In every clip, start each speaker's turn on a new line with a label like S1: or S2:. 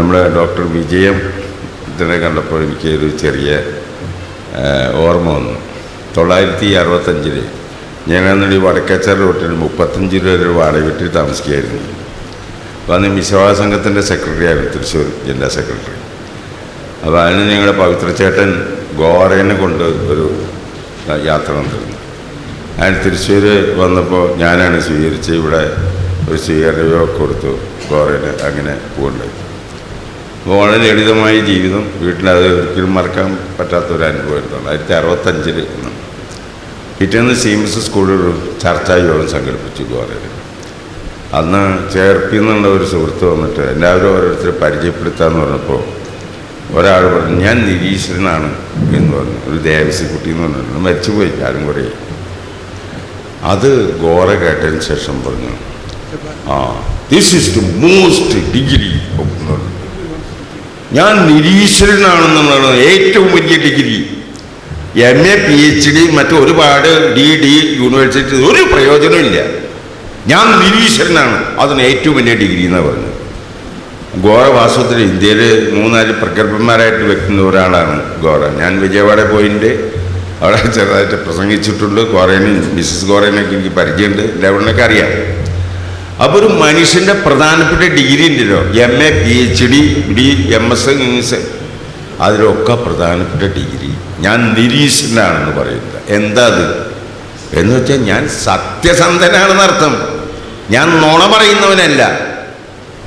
S1: നമ്മുടെ ഡോക്ടർ വിജയം ഇതിനെ കണ്ടപ്പോൾ എനിക്ക് ഒരു ചെറിയ ഓർമ്മ വന്നു. തൊള്ളായിരത്തി അറുപത്തഞ്ചിൽ ഞാനന്നൊരു വടക്കച്ചാർ റോട്ടിൽ മുപ്പത്തഞ്ച് രൂപ ഒരു വാടക വീട്ടിൽ താമസിക്കുകയായിരുന്നു. അപ്പോൾ അന്ന് മിശ്രവാദ സംഘത്തിന്റെ സെക്രട്ടറി ആയിരുന്നു തൃശ്ശൂർ ജില്ലാ സെക്രട്ടറി. അപ്പോൾ അതിന് ഞങ്ങളുടെ പവിത്രച്ചേട്ടൻ ഗോറേനെ കൊണ്ട് ഒരു യാത്ര നടന്നിരുന്നു. അയാൾ തൃശ്ശൂർ വന്നപ്പോൾ ഞാനാണ് സ്വീകരിച്ച് ഇവിടെ ഒരു സ്വീകരണ കൊടുത്തു ഗോറേനെ അങ്ങനെ പോകുന്നുണ്ട് അപ്പോൾ വളരെ ലളിതമായ ജീവിതം. വീട്ടിലത് ഒരിക്കലും മറക്കാൻ പറ്റാത്ത ഒരു അനുഭവമായിരുന്നു ആയിരത്തി അറുപത്തഞ്ചിൽ പിറ്റേന്ന് സി എം എസ് സ്കൂളിൽ ഒരു ചർച്ചാ യോഗം സംഘടിപ്പിച്ചു ഗോറയിൽ അന്ന് ചേർപ്പി എന്നുള്ള ഒരു സുഹൃത്ത് വന്നിട്ട് എല്ലാവരും ഓരോരുത്തരെ പരിചയപ്പെടുത്താന്ന് പറഞ്ഞപ്പോൾ ഒരാൾ പറഞ്ഞു ഞാൻ നിരീശ്വരനാണ് എന്ന് പറഞ്ഞു. ഒരു ദേവസിക്കുട്ടി എന്ന് പറഞ്ഞു മരിച്ചുപോയി ആരും കുറേ. അത് ഗോറ കേട്ടതിന് ശേഷം പറഞ്ഞു ആ this is the most degree ഞാൻ നിരീശ്വരനാണെന്നുള്ളതാണ് ഏറ്റവും വലിയ degree. M A P H D മറ്റൊരുപാട് D D university ഒരു പ്രയോജനമില്ല ഞാൻ നിരീശ്വരനാണ്. അതിന് ഏറ്റവും വലിയ ഡിഗ്രി എന്നാണ് പറഞ്ഞത്. ഗോറ വാസ്തവത്തിൽ ഇന്ത്യയിൽ മൂന്നാൽ പ്രഗത്ഭന്മാരായിട്ട് വെക്കുന്ന ഒരാളാണ് ഗോറ. ഞാൻ വിജയവാഡ പോയിന്റ് അവിടെ ചെറുതായിട്ട് പ്രസംഗിച്ചിട്ടുണ്ട്. ഗോറേനും മിസ്സസ് ഗോറേനൊക്കെ എനിക്ക് പരിചയമുണ്ട്. ലെവലിനൊക്കെ അറിയാം. അപ്പോൾ ഒരു മനുഷ്യന്റെ പ്രധാനപ്പെട്ട ഡിഗ്രി ഉണ്ടല്ലോ. M A P H D D M S S അതിലൊക്കെ പ്രധാനപ്പെട്ട ഡിഗ്രി ഞാൻ നിരീശ്വരനാണെന്ന് പറയുന്നത്. എന്താ അത്? എന്ന് വെച്ചാൽ ഞാൻ സത്യസന്ധനാണെന്ന് അർത്ഥം. ഞാൻ നുണ പറയുന്നവനല്ല.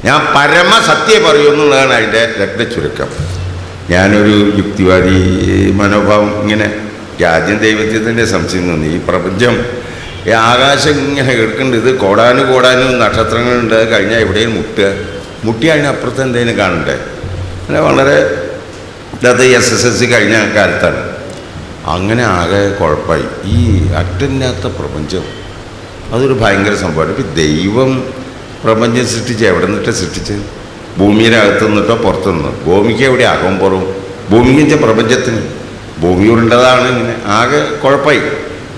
S1: ഞാൻ പരമസത്യം പറയുമെന്നുള്ളതാണ് അതിന്റെ രക്തചുരുക്കം ഞാനൊരു യുക്തിവാദി മനോഭാവം ഇങ്ങനെ രാജ്യം തന്നെ സംശയം തോന്നി. ഈ പ്രപഞ്ചം ഈ ആകാശം ഇങ്ങനെ എടുക്കുന്നുണ്ട് ഇത് കോടാനും കോടാനും നക്ഷത്രങ്ങളുണ്ട്. കഴിഞ്ഞാൽ എവിടെയും മുട്ടുക. മുട്ടി അതിനപ്പുറത്ത് എന്തെങ്കിലും കാണണ്ടേ? അങ്ങനെ വളരെ അത് എസ് എസ് എൽ സി കഴിഞ്ഞ കാലത്താണ്. അങ്ങനെ ആകെ കുഴപ്പമായി. ഈ അറ്റമില്ലാത്ത പ്രപഞ്ചം. അതൊരു ഭയങ്കര സംഭവമാണ്. ഇപ്പം ദൈവം പ്രപഞ്ചം സൃഷ്ടിച്ച് എവിടെ നിന്നിട്ട് സൃഷ്ടിച്ച്? ഭൂമിയുടെ അകത്തു നിന്നിട്ടോ പുറത്തു നിന്നോ? ഭൂമിക്ക് എവിടെ അകം പുറവും? ഭൂമിക്ക് പ്രപഞ്ചത്തിന്? ഭൂമി ഉരുണ്ടതാണ് ഇങ്ങനെ. ആകെ കുഴപ്പമായി.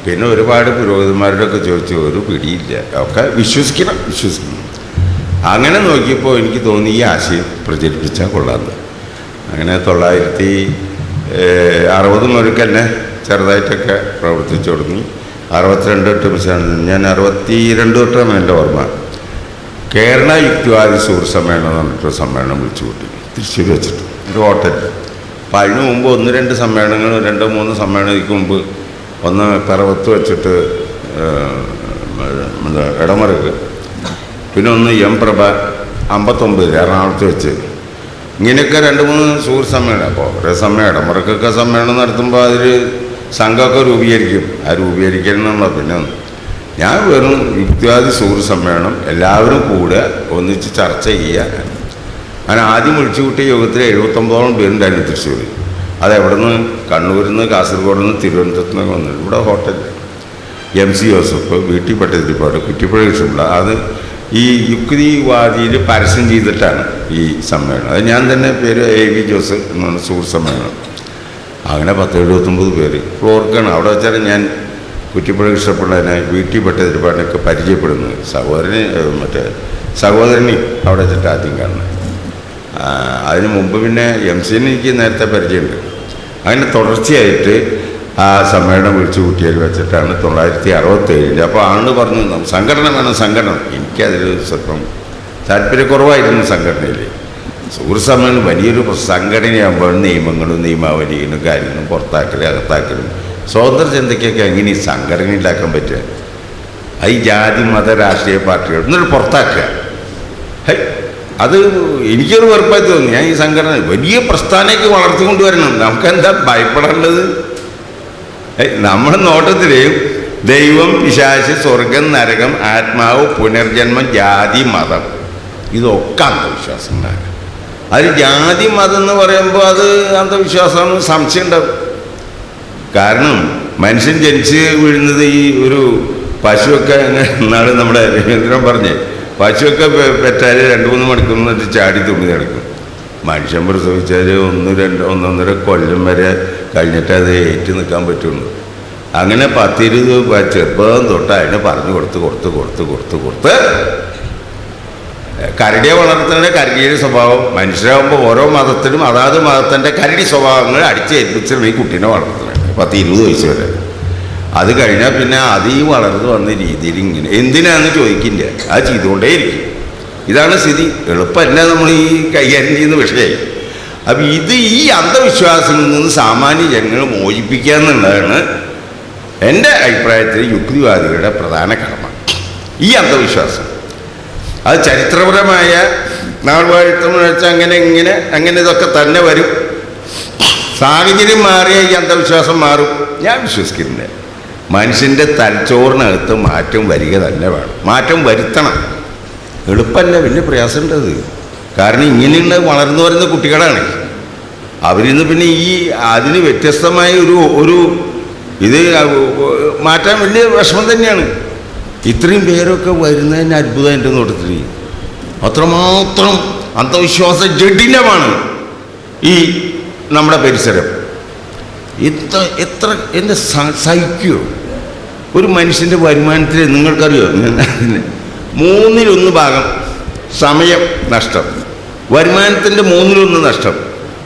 S1: പിന്നെ ഒരുപാട് പുരോഹിതന്മാരോടൊക്കെ ചോദിച്ചു ഒരു പിടിയില്ല. ഒക്കെ വിശ്വസിക്കണം വിശ്വസിക്കണം. അങ്ങനെ നോക്കിയപ്പോൾ എനിക്ക് തോന്നി ഈ ആശയം പ്രചരിപ്പിച്ചാൽ കൊള്ളാമെന്ന് അങ്ങനെ തൊള്ളായിരത്തി അറുപത് മുതൽക്ക് തന്നെ ചെറുതായിട്ടൊക്കെ പ്രവർത്തിച്ചു തുടങ്ങി. അറുപത്തിരണ്ട് തൊട്ട് ഞാൻ അറുപത്തി രണ്ട് തൊട്ടാണ് എന്റെ ഓർമ്മ. കേരള യുക്തിവാദി സുഹൃത്ത് സമ്മേളനം എന്ന് പറഞ്ഞിട്ടൊരു സമ്മേളനം വിളിച്ചു കൂട്ടി. തൃശ്ശൂർ വെച്ചിട്ട്. ഒരു ഹോട്ടൽ. അപ്പം അതിന് മുമ്പ് ഒന്ന് രണ്ട് സമ്മേളനങ്ങൾ രണ്ടോ മൂന്ന് സമ്മേളനങ്ങൾക്ക് മുമ്പ് ഒന്ന് പിറവത്ത് വെച്ചിട്ട് എന്താ ഇടമറക്ക് പിന്നെ ഒന്ന് എം പ്രഭ അമ്പത്തൊമ്പതിൽ എറണാകുളത്ത് വെച്ച്. ഇങ്ങനെയൊക്കെ രണ്ട് മൂന്ന് സുഹൃത്ത് സമ്മേളനം. അപ്പോൾ ഓരോ സമ്മേളനം ഇടമുറക്കൊക്കെ സമ്മേളനം നടത്തുമ്പോൾ അതിൽ സംഘമൊക്കെ രൂപീകരിക്കും. ആ രൂപീകരിക്കണമെന്നുള്ള പിന്നെ ഞാൻ വെറും യുക്തിവാദി സുഹൃത്ത് സമ്മേളനം എല്ലാവരും കൂടെ ഒന്നിച്ച് ചർച്ച ചെയ്യുക അങ്ങനെ ആദ്യം വിളിച്ചു കൂട്ടിയ യോഗത്തിൽ എഴുപത്തൊമ്പതോളം പേരുണ്ടായിരുന്നു തൃശ്ശൂർ അത് എവിടെ നിന്ന് കണ്ണൂരിൽ നിന്ന് കാസർഗോഡ് നിന്ന് തിരുവനന്തപുരത്ത് നിന്നൊക്കെ വന്നു. ഇവിടെ ഹോട്ടൽ. എം സി ജോസഫ് വീട്ടിൽ പട്ടതിരിപ്പാട് കുറ്റിപ്പുഴ കൃഷ്ണപിള്ള അത് ഈ യുക്തിവാദിയിൽ പരസ്യം ചെയ്തിട്ടാണ് ഈ സമ്മേളനം. അത് ഞാൻ തന്നെ പേര് എ വി ജോസ് എന്നാണ് സുഹൃത്ത് സമ്മേളനം. അങ്ങനെ പത്ത് എഴുപത്തൊമ്പത് പേര്. ഫ്ലോർക്കാണ്. അവിടെ വെച്ചാൽ ഞാൻ കുറ്റിപ്പുഴ കൃഷ്ണപിള്ളനെ വീട്ടിൽ പട്ടതിരിപ്പാടിനൊക്കെ പരിചയപ്പെടുന്നത്. സഹോദരന് മറ്റേ സഹോദരനെ അവിടെ വെച്ചിട്ട് ആദ്യം കാണുന്നത് അതിന് മുമ്പ് പിന്നെ എം സിനെ എനിക്ക് നേരത്തെ പരിചയമുണ്ട്. അങ്ങനെ തുടർച്ചയായിട്ട് ആ സമ്മേളനം വിളിച്ചു കൂട്ടിയതിൽ വെച്ചിട്ടാണ് തൊള്ളായിരത്തി അറുപത്തേഴിൽ അപ്പോൾ ആണ് പറഞ്ഞു "നം- സംഘടന വേണം സംഘടന. എനിക്കതിൽ സ്വല്പം താല്പര്യക്കുറവായിരുന്നു സംഘടനയിൽ സുഹൃത്ത് സമ്മേളനം വലിയൊരു സംഘടനയാകുമ്പോൾ നിയമങ്ങളും നിയമാവലികളും കാര്യങ്ങളും പുറത്താക്കലും അകത്താക്കലും സ്വതന്ത്ര ചിന്തയ്ക്കൊക്കെ എങ്ങനെ ഈ സംഘടന ഉണ്ടാക്കാൻ പറ്റുക? ഈ ജാതി മത രാഷ്ട്രീയ പാർട്ടികൾ എന്നിട്ട് പുറത്താക്കുക. ഹൈ, അത് എനിക്കൊരു വെറുപ്പായി തോന്നി. ഞാൻ ഈ സംഘടന വലിയ പ്രസ്ഥാനേക്ക് വളർത്തിക്കൊണ്ടുവരണം. നമുക്ക് എന്താ ഭയപ്പെടേണ്ടത് നമ്മുടെ നോട്ടത്തിൽ ദൈവം പിശാശ് സ്വർഗം നരകം ആത്മാവ് പുനർജന്മം ജാതി മതം ഇതൊക്കെ അന്ധവിശ്വാസങ്ങളാണ് അതിൽ ജാതി മതം എന്ന് പറയുമ്പോൾ അത് അന്ധവിശ്വാസമാണ് സംശയം ഉണ്ടാവും കാരണം മനുഷ്യൻ ജനിച്ച് വീഴുന്നത് ഈ ഒരു പശുവൊക്കെ എന്നാണ് നമ്മുടെ രവീന്ദ്രൻ പറഞ്ഞ് പശുവൊക്കെ പെറ്റാൽ രണ്ട് മൂന്ന് മണിക്കൂർ നിന്നിട്ട് ചാടി തുണി കിടക്കും മനുഷ്യൻ പ്രസവിച്ചാൽ ഒന്ന് രണ്ട് ഒന്നൊന്നര കൊല്ലം വരെ കഴിഞ്ഞിട്ട് അത് ഏറ്റു നിൽക്കാൻ പറ്റുള്ളൂ. അങ്ങനെ പത്തിരുപത് പ- ചെറുപ്പം തൊട്ട് അതിനെ പറഞ്ഞു കൊടുത്ത് കൊടുത്ത് കൊടുത്ത് കൊടുത്ത് കൊടുത്ത് കരടിയെ വളർത്തേണ്ട കരടിയുടെ സ്വഭാവം. മനുഷ്യരാകുമ്പോൾ ഓരോ മതത്തിനും അതാത് മതത്തിന്റെ കരടി സ്വഭാവങ്ങൾ അടിച്ചേൽപ്പിച്ചാണ് ഈ കുട്ടീനെ വളർത്തുന്നത്. പത്ത് ഇരുപത് വയസ്സ് വരെ. അത് കഴിഞ്ഞാൽ പിന്നെ അത് വളർന്നു വന്ന രീതിയിൽ ഇങ്ങനെ. എന്തിനാന്ന് ചോദിക്കില്ല. അത് ചെയ്തുകൊണ്ടേയിരിക്കും. ഇതാണ് സ്ഥിതി. എളുപ്പമല്ല നമ്മൾ ഈ കൈകാര്യം ചെയ്യുന്ന വിഷയമായി അപ്പം ഇത് ഈ അന്ധവിശ്വാസങ്ങളിൽ നിന്ന് സാമാന്യ ജനങ്ങൾ മോചിപ്പിക്കുക എന്നുള്ളതാണ് എന്റെ അഭിപ്രായത്തിൽ യുക്തിവാദികളുടെ പ്രധാന കടമ. ഈ അന്ധവിശ്വാസം. അത് ചരിത്രപരമായ നാൾ വാഴ്ത്തം വെച്ചാൽ അങ്ങനെ ഇങ്ങനെ അങ്ങനെ ഇതൊക്കെ തന്നെ വരും. സാഹചര്യം മാറിയ ഈ അന്ധവിശ്വാസം മാറും. ഞാൻ വിശ്വസിക്കുന്നില്ല. മനുഷ്യന്റെ തലച്ചോറിനകത്ത് മാറ്റം വരിക തന്നെ വേണം. മാറ്റം വരുത്തണം. എളുപ്പമല്ല വലിയ പ്രയാസമുണ്ടത് കാരണം ഇങ്ങനെയുള്ള വളർന്നു വരുന്ന കുട്ടികളാണ്. അവരിന്ന് പിന്നെ ഈ അതിന് വ്യത്യസ്തമായ ഒരു ഒരു ഇത് മാറ്റാൻ വലിയ വിഷമം തന്നെയാണ്. ഇത്രയും പേരൊക്കെ വരുന്നതിന് അത്ഭുതമായിട്ട് നോട്ടത്തിൽ അത്രമാത്രം അന്ധവിശ്വാസ ജഡിലമാണ് ഈ നമ്മുടെ പരിസരം. എത്ര എത്ര എന്റെ സഹിക്കുമോ ഒരു മനുഷ്യന്റെ വരുമാനത്തിൽ നിങ്ങൾക്കറിയോ? മൂന്നിലൊന്ന് ഭാഗം സമയം നഷ്ടം. വരുമാനത്തിന്റെ മൂന്നിലൊന്ന് നഷ്ടം.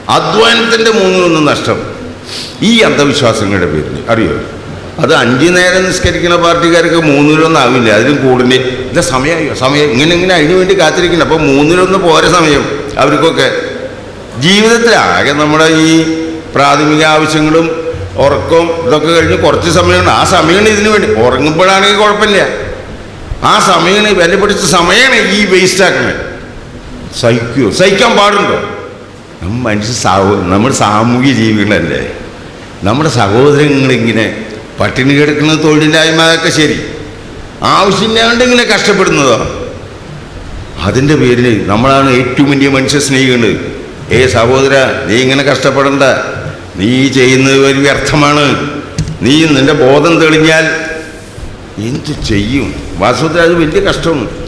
S1: അധ്വാനത്തിന്റെ മൂന്നിലൊന്ന് നഷ്ടം. ഈ അന്ധവിശ്വാസങ്ങളുടെ പേരിൽ അറിയോ? അത് അഞ്ചു നേരം നിസ്കരിക്കുന്ന പാർട്ടിക്കാർക്ക് മൂന്നിലൊന്നാവില്ല. അതിലും കൂടുതൽ ഇത് സമയമായോ സമയം. ഇങ്ങനെ ഇങ്ങനെ അതിനു വേണ്ടി കാത്തിരിക്കണം അപ്പോൾ മൂന്നിലൊന്ന് പോരെ സമയം. അവർക്കൊക്കെ. ജീവിതത്തിലാകെ നമ്മുടെ ഈ പ്രാഥമിക ആവശ്യങ്ങളും ഉറക്കവും ഇതൊക്കെ കഴിഞ്ഞ് കുറച്ച് സമയമാണ്. ആ സമയമാണ് ഇതിന് വേണ്ടി. ഉറങ്ങുമ്പോഴാണെങ്കിൽ കുഴപ്പമില്ല. ആ സമയമാണ് വില പിടിച്ച സമയമാണ് ഈ വേസ്റ്റ് ആക്കുന്നത് സഹിക്കുമോ സഹിക്കാൻ പാടുണ്ടോ? നമ്മൾ മനുഷ്യ സാഹോ നമ്മൾ സാമൂഹ്യ ജീവികളല്ലേ? നമ്മുടെ സഹോദരങ്ങളിങ്ങനെ പട്ടിണി കിടക്കുന്ന തൊഴിലില്ലായ്മ അതൊക്കെ ശരി. ആവശ്യമില്ലാണ്ട് ഇങ്ങനെ കഷ്ടപ്പെടുന്നതോ? അതിന്റെ പേരിൽ നമ്മളാണ് ഏറ്റവും വലിയ മനുഷ്യ സ്നേഹികൾ ഏ സഹോദര നീ ഇങ്ങനെ കഷ്ടപ്പെടണ്ട. നീ ചെയ്യുന്നത് ഒരു വ്യർത്ഥമാണ്. നീ നിന്റെ ബോധം തെളിഞ്ഞാൽ എന്ത് ചെയ്യും? വാസ്തവത്തിൽ അത് വലിയ കഷ്ടമാണ്.